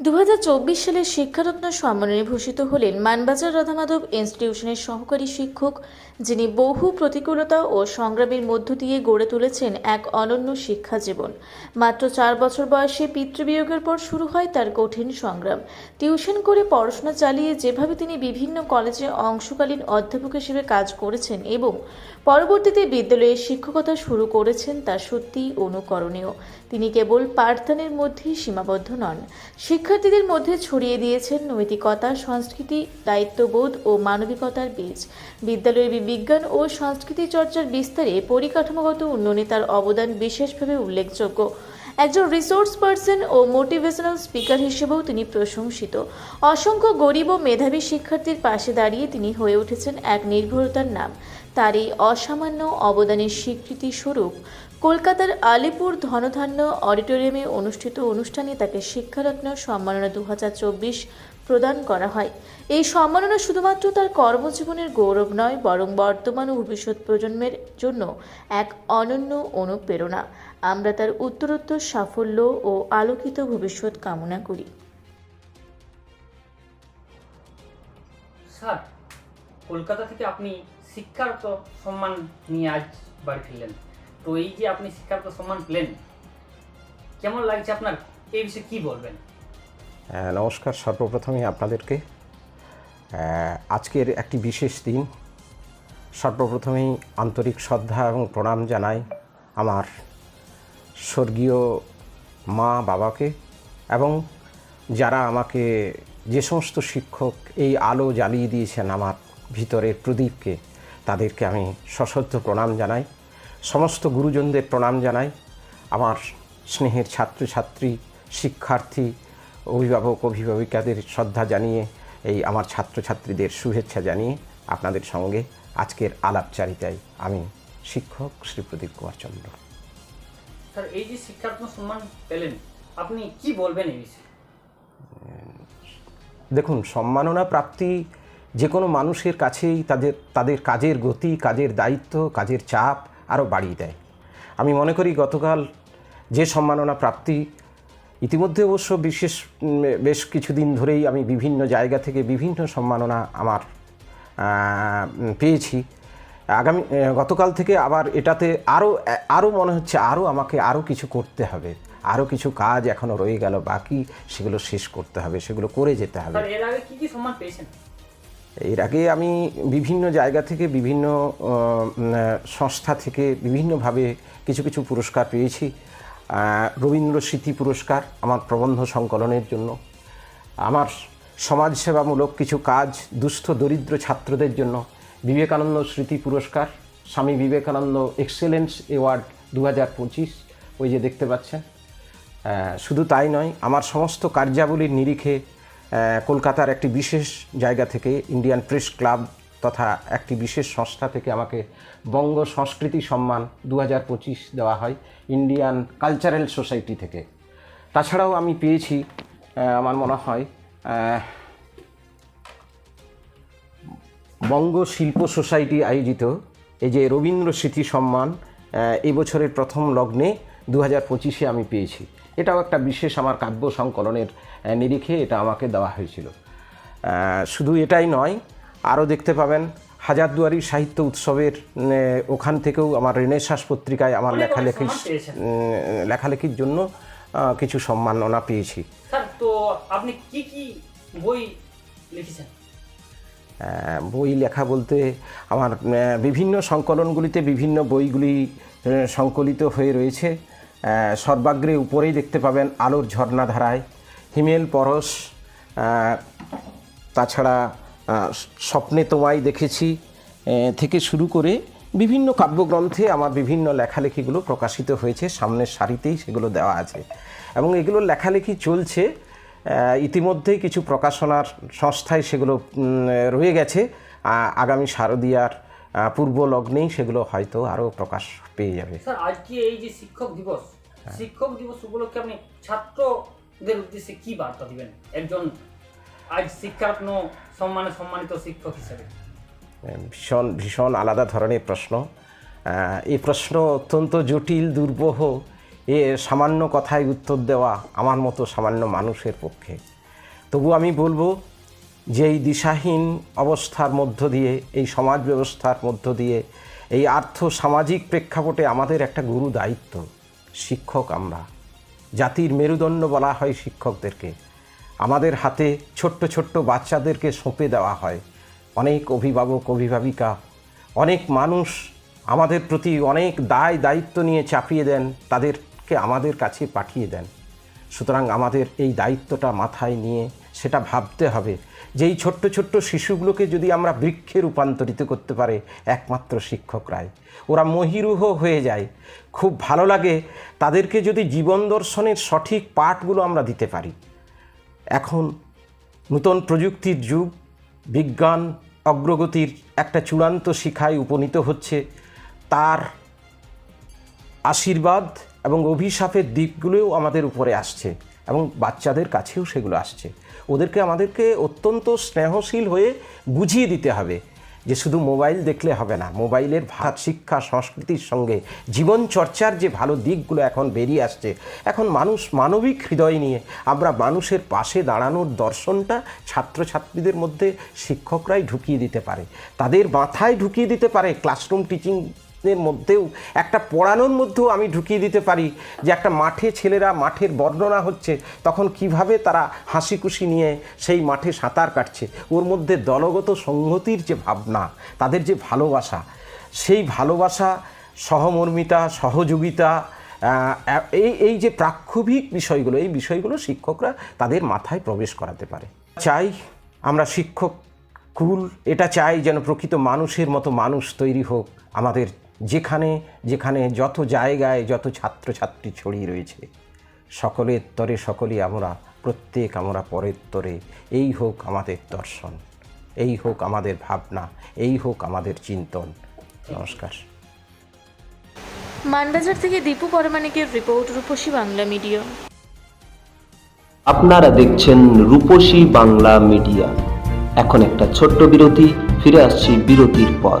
দু সালের শিক্ষারত্ন সম্মানে ভূষিত হলেন মানবাজার রাধামাধব ইনস্টিটিউশনের সহকারী শিক্ষক, যিনি বহু প্রতিকূলতা ও সংগ্রামের মধ্য দিয়ে গড়ে তুলেছেন এক অনন্য শিক্ষা জীবন। মাত্র চার বছর বয়সে পিতৃবিয়োগের পর শুরু হয় তার কঠিন সংগ্রাম। টিউশন করে পড়াশোনা চালিয়ে যেভাবে তিনি বিভিন্ন কলেজে অংশকালীন অধ্যাপক হিসেবে কাজ করেছেন এবং পরবর্তীতে বিদ্যালয়ে শিক্ষকতা শুরু করেছেন তা সত্যিই অনুকরণীয়। তিনি কেবল পাঠদানের মধ্যেই সীমাবদ্ধ নন। শিক্ষার্থীদের মধ্যে ছড়িয়ে দিয়েছেন নৈতিকতা, সংস্কৃতি, দায়িত্ববোধ ও মানবিকতার বীজ। বিদ্যালয়ের বিজ্ঞান ও সংস্কৃতি চর্চার বিস্তারে পরিকাঠামোগত উন্নয়নে তার অবদান বিশেষভাবে উল্লেখযোগ্য। একজন রিসোর্স পার্সন ও মোটিভেশনাল স্পিকার হিসেবেও তিনি প্রশংসিত। অসংখ্য গরিব ও মেধাবী শিক্ষার্থীর পাশে দাঁড়িয়ে তিনি হয়ে উঠেছেন এক নির্ভরতার নাম। তার এই অসামান্য অবদানের স্বীকৃতি স্বরূপ কলকাতার আলিপুর ধনধান্য অডিটোরিয়ামে অনুষ্ঠিত অনুষ্ঠানে তাকে শিক্ষারত্ন সম্মাননা দু হাজার চব্বিশ প্রদান করা হয়। এই সম্মাননা শুধুমাত্র তার কর্মজীবনের গৌরব নয়, বরং বর্তমান ও ভবিষ্যৎ প্রজন্মের জন্য এক অনন্য অনুপ্রেরণা। আমরা তার উত্তরোত্তর সাফল্য ও আলোকিত ভবিষ্যৎ কামনা করি। স্যার, কলকাতা থেকে আপনি শিক্ষারত সম্মান নিয়ে আজ বাড়ি ফিরলেন। তো এই যে আপনি শিক্ষারত সম্মান পেলেন কেমন লাগছে আপনার? এই বিষয়ে কি বলবেন? হ্যাঁ, নমস্কার সর্বপ্রথমে আপনাদেরকে। আজকের একটি বিশেষ দিন। সর্বপ্রথমেই আন্তরিক শ্রদ্ধা এবং প্রণাম জানাই আমার স্বর্গীয় মা বাবাকে এবং যারা আমাকে যে সমস্ত শিক্ষক এই আলো জ্বালিয়ে দিয়েছেন আমার ভিতরের প্রদীপকে তাদেরকে আমি সশ্রদ্ধ প্রণাম জানাই। সমস্ত গুরুজনদের প্রণাম জানাই। আমার স্নেহের ছাত্রছাত্রী শিক্ষার্থী অভিভাবক অভিভাবিকাদের শ্রদ্ধা জানিয়ে এই আমার ছাত্রছাত্রীদের শুভেচ্ছা জানিয়ে আপনাদের সঙ্গে আজকের আলাপচারিতায় আমি শিক্ষক শ্রী প্রদীপ কুমার চন্দ্র। স্যার এই যে শিক্ষারত্ন সম্মান পেলেন আপনি কি বলবেন এই বিষয়ে? দেখুন সম্মাননা প্রাপ্তি যে কোনো মানুষের কাছেই তাদের তাদের কাজের গতি কাজের দায়িত্ব কাজের চাপ আরও বাড়িয়ে দেয়। আমি মনে করি গতকাল যে সম্মাননা প্রাপ্তি ইতিমধ্যে অবশ্য বিশেষ বেশ কিছুদিন ধরেই আমি বিভিন্ন জায়গা থেকে বিভিন্ন সম্মাননা আমার পেয়েছি। আগামী গতকাল থেকে আবার এটাতে আরও আরও মনে হচ্ছে আরও আমাকে আরও কিছু করতে হবে। আরও কিছু কাজ এখনও রয়ে গেল, বাকি সেগুলো শেষ করতে হবে, সেগুলো করে যেতে হবে। এর আগে সম্মান পেয়েছেন? এর আগে আমি বিভিন্ন জায়গা থেকে বিভিন্ন সংস্থা থেকে বিভিন্নভাবে কিছু কিছু পুরস্কার পেয়েছি। রবীন্দ্র স্মৃতি পুরস্কার আমার প্রবন্ধ সংকলনের জন্য। আমার সমাজসেবামূলক কিছু কাজ দুস্থ দরিদ্র ছাত্রদের জন্য বিবেকানন্দ স্মৃতি পুরস্কার, স্বামী বিবেকানন্দ এক্সেলেন্স অ্যাওয়ার্ড দু হাজার পঁচিশ, ওই যে দেখতে পাচ্ছেন। শুধু তাই নয়, আমার সমস্ত কার্যাবলীর নিরিখে কলকাতার একটি বিশেষ জায়গা থেকে ইন্ডিয়ান প্রেস ক্লাব তথা একটি বিশেষ সংস্থা থেকে আমাকে বঙ্গ সংস্কৃতি সম্মান দু হাজার পঁচিশ দেওয়া হয় ইন্ডিয়ান কালচারাল সোসাইটি থেকে। তাছাড়াও আমি পেয়েছি আমার মনে হয় বঙ্গ শিল্প সোসাইটি আয়োজিত এই যে রবীন্দ্র স্মৃতি সম্মান এবছরের প্রথম লগ্নে দু হাজার পঁচিশে আমি পেয়েছি। এটাও একটা বিশেষ আমার কাব্য সংকলনের নিরিখে এটা আমাকে দেওয়া হয়েছিল। শুধু এটাই নয় আরও দেখতে পাবেন হাজারদুয়ারি সাহিত্য উৎসবের ওখান থেকেও আমার রেনেসাস পত্রিকায় আমার লেখালেখির লেখালেখির জন্য কিছু সম্মাননা পেয়েছি। তো আপনি কি কি বই লিখেছেন? বই লেখা বলতে আমার বিভিন্ন সংকলনগুলিতে বিভিন্ন বইগুলি সংকলিত হয়ে রয়েছে। সর্বাগ্রে উপরেই দেখতে পাবেন আলোর ঝর্ণাধারায়। হিমেল, পরশ তাছাড়া স্বপ্নে তোমায় দেখেছি। থেকে শুরু করে বিভিন্ন কাব্যগ্রন্থে আমার বিভিন্ন লেখালেখিগুলো প্রকাশিত হয়েছে। সামনের সারিতেই সেগুলো দেওয়া আছে। এবং এগুলো লেখালেখি চলছে। ইতিমধ্যেই কিছু প্রকাশনার সংস্থায় সেগুলো রয়ে গেছে। আগামী শারদীয়ার পূর্ব লগ্নেই সেগুলো হয়তো আরও প্রকাশ পেয়ে যাবে। আজকে এই যে শিক্ষক দিবস শিক্ষক দিবস উপলক্ষে আপনি ছাত্রদের উদ্দেশ্যে কি বার্তা দিবেন? একজন আজ শিক্ষারত্ন সম্মানে সম্মানিত শিক্ষক হিসেবে। ভীষণ ভীষণ আলাদা ধরনের প্রশ্ন। এই প্রশ্ন অত্যন্ত জটিল দুর্বহ। এ সামান্য কথায় উত্তর দেওয়া আমার মতো সামান্য মানুষের পক্ষে। তবু আমি বলব যে এই দিশাহীন অবস্থার মধ্য দিয়ে এই সমাজ ব্যবস্থার মধ্য দিয়ে এই আর্থ সামাজিক প্রেক্ষাপটে আমাদের একটা গুরু দায়িত্ব। শিক্ষক আমরা। জাতির মেরুদণ্ড বলা হয় শিক্ষকদেরকে। আমাদের হাতে ছোট্ট ছোট্ট বাচ্চাদেরকে সঁপে দেওয়া হয়। অনেক অভিভাবক, অভিভাবিকা, অনেক মানুষ আমাদের প্রতি অনেক দায়, দায়িত্ব নিয়ে চাপিয়ে দেন, তাদেরকে আমাদের কাছে পাঠিয়ে দেন। সুতরাং আমাদের এই দায়িত্বটা মাথায় নিয়ে সেটা ভাবতে হবে। যে এই ছোট্ট ছোট্ট শিশুগুলোকে যদি আমরা বৃক্ষে রূপান্তরিত করতে পারে একমাত্র শিক্ষকরাই ওরা মহিরুহ হয়ে যায়। খুব ভালো লাগে তাদেরকে যদি জীবন দর্শনের সঠিক পাঠগুলো আমরা দিতে পারি। এখন নূতন প্রযুক্তির যুগ, বিজ্ঞান, অগ্রগতির একটা চূড়ান্ত শিখায় উপনীত হচ্ছে। তার আশীর্বাদ এবং অভিশাপের দিকগুলোও আমাদের উপরে আসছে এবং বাচ্চাদের কাছেও সেগুলো আসছে। ওদেরকে আমাদেরকে অত্যন্ত স্নেহশীল হয়ে বুঝিয়ে দিতে হবে যে শুধু মোবাইল দেখলে হবে না, মোবাইলের ভাত শিক্ষা, সংস্কৃতির সঙ্গে জীবন চর্চার যে ভালো দিকগুলো এখন বেরিয়ে আসছে, এখন মানুষ মানবিক হৃদয় নিয়ে আমরা মানুষের পাশে দাঁড়ানোর দর্শনটা ছাত্রছাত্রীদের মধ্যে শিক্ষকরাই ঢুকিয়ে দিতে পারে। তাদের মাথায় ঢুকিয়ে দিতে পারে ক্লাসরুম টিচিং এর মধ্যেও, একটা পড়ানোর মধ্যেও আমি ঢুকিয়ে দিতে পারি যে একটা মাঠে ছেলেরা মাঠের বর্ণনা হচ্ছে, তখন কীভাবে তারা হাসি খুশি নিয়ে সেই মাঠে সাঁতার কাটছে। ওর মধ্যে দলগত সংহতির যে ভাবনা, তাদের যে ভালোবাসা, সেই ভালোবাসা, সহমর্মিতা, সহযোগিতা এই এই যে প্রাক্ষবিক বিষয়গুলো, এই বিষয়গুলো শিক্ষকরা তাদের মাথায় প্রবেশ করাতে পারে। চাই আমরা শিক্ষক কুল, এটা চাই যেন প্রকৃত মানুষের মতো মানুষ তৈরি হোক, আমাদের যেখানে যেখানে যত জায়গায় যত ছাত্রছাত্রী ছড়িয়ে রয়েছে সকলের তরে সকলেই আমরা প্রত্যেক আমরা পরের তরে। এই হোক আমাদের দর্শন এই হোক আমাদের ভাবনা এই হোক আমাদের চিন্তন। নমস্কার। মানবাজার থেকে দীপু পরমাণিকের রিপোর্ট রূপসী বাংলা মিডিয়া। আপনারা দেখছেন রূপসী বাংলা মিডিয়া। এখন একটা ছোট্ট বিরতি ফিরে আসছি বিরতির পর।